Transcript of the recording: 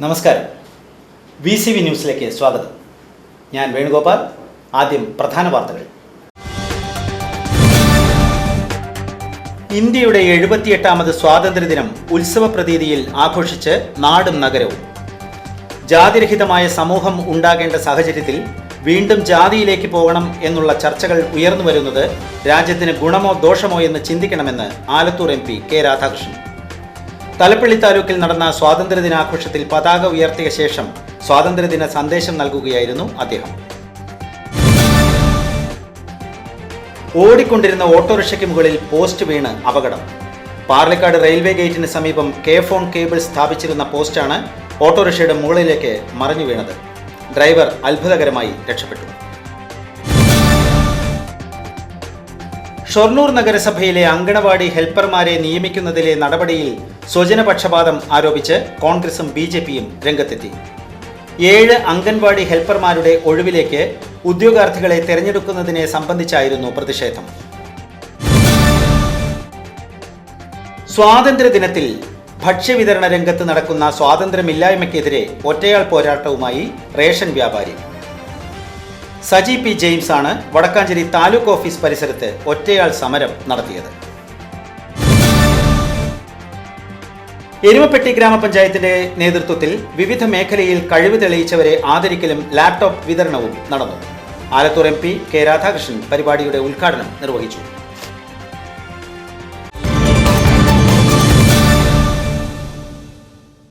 നമസ്കാരം. V C V ന്യൂസിലേക്ക് സ്വാഗതം. ഞാൻ വേണുഗോപാൽ ആദ്യം പ്രധാന വാർത്തകൾ. ഇന്ത്യയുടെ എഴുപത്തിയെട്ടാമത് സ്വാതന്ത്ര്യദിനം ഉത്സവ പ്രതീതിയിൽ ആഘോഷിച്ച് നാടും നഗരവും. ജാതിരഹിതമായ സമൂഹം ഉണ്ടാകേണ്ട സാഹചര്യത്തിൽ വീണ്ടും ജാതിയിലേക്ക് പോകണം എന്നുള്ള ചർച്ചകൾ ഉയർന്നു വരുന്നത് രാജ്യത്തിന് ഗുണമോ ദോഷമോ എന്ന് ചിന്തിക്കണമെന്ന് Alathur M P K Radhakrishnan. Thalappilly താലൂക്കിൽ നടന്ന സ്വാതന്ത്ര്യദിനാഘോഷത്തിൽ പതാക ഉയർത്തിയ ശേഷം സ്വാതന്ത്ര്യദിന സന്ദേശം നൽകുകയായിരുന്നു അദ്ദേഹം. ഓടിക്കൊണ്ടിരുന്ന ഓട്ടോറിക്ഷയ്ക്ക് മുകളിൽ പോസ്റ്റ് വീണ് അപകടം. പാർലിക്കാട് റെയിൽവേ ഗേറ്റിന് സമീപം കെ ഫോൺ കേബിൾ സ്ഥാപിച്ചിരുന്ന പോസ്റ്റാണ് ഓട്ടോറിക്ഷയുടെ മുകളിലേക്ക് മറിഞ്ഞു വീണത്. ഡ്രൈവർ അത്ഭുതകരമായി രക്ഷപ്പെട്ടു. ഷൊർണൂർ നഗരസഭയിലെ അങ്കണവാടി ഹെൽപ്പർമാരെ നിയമിക്കുന്നതിലെ നടപടിയിൽ സ്വജനപക്ഷപാതം ആരോപിച്ച് കോൺഗ്രസും ബി ജെ പിയും രംഗത്തെത്തി. ഏഴ് അംഗൻവാടി ഹെൽപ്പർമാരുടെ ഒഴിവിലേക്ക് ഉദ്യോഗാർത്ഥികളെ തെരഞ്ഞെടുക്കുന്നതിനെ സംബന്ധിച്ചായിരുന്നു പ്രതിഷേധം. സ്വാതന്ത്ര്യദിനത്തിൽ ഭക്ഷ്യവിതരണ രംഗത്ത് നടക്കുന്ന സ്വാതന്ത്ര്യമില്ലായ്മയ്ക്കെതിരെ ഒറ്റയാൾ പോരാട്ടവുമായി റേഷൻ വ്യാപാരി സജി പി ജെയിംസ് ആണ് വടക്കാഞ്ചേരി താലൂക്ക് ഓഫീസ് പരിസരത്ത് ഒറ്റയാൾ സമരം നടത്തിയത്. എരുമപ്പെട്ടി ഗ്രാമപഞ്ചായത്തിന്റെ നേതൃത്വത്തിൽ വിവിധ മേഖലയിൽ കഴിവ് തെളിയിച്ചവരെ ആദരിക്കലും ലാപ്ടോപ്പ് വിതരണവും നടന്നു. Alathur M P K Radhakrishnan പരിപാടിയുടെ ഉദ്ഘാടനം നിർവഹിച്ചു.